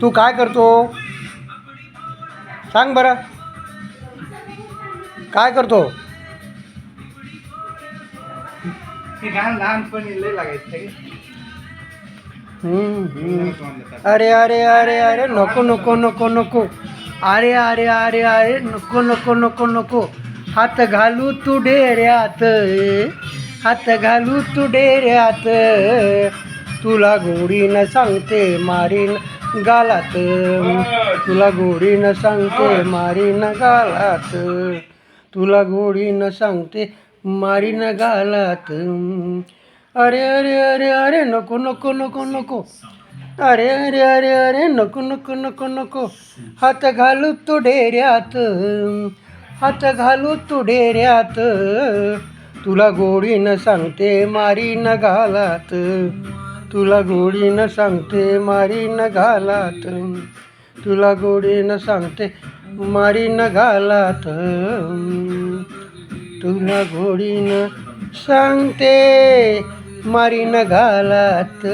तू काय करतो? सांग बरं. काय करतो? गाणं लहानपणी लय लागायचं हम्म, हम्म. अरे अरे अरे अरे नको नको नको नको. अरे अरे अरे अरे नको नको नको नको. हात घालू तू डेऱ्यात. हात घालू तू डेऱ्यात. तुला गोडीनं सांगते मारीन. गालात. तुला गोडीनं सांगते मारीन गालात. तुला गोडीनं सांगते मारी न गालात. अरे अरे अरे अरे नको नको नको नको. अरे अरे अरे अरे नको नको नको नको. हात घालू तू ढेऱ्यात हात घालू तू ढेऱ्यात तुला गोडीनं सांगते मारी न घालात तुला गोडीनं सांगते मारीन घालात. तुला गोडीनं सांगते मारीन घालात. तुला गोडीनं सांगते मारीन घालात.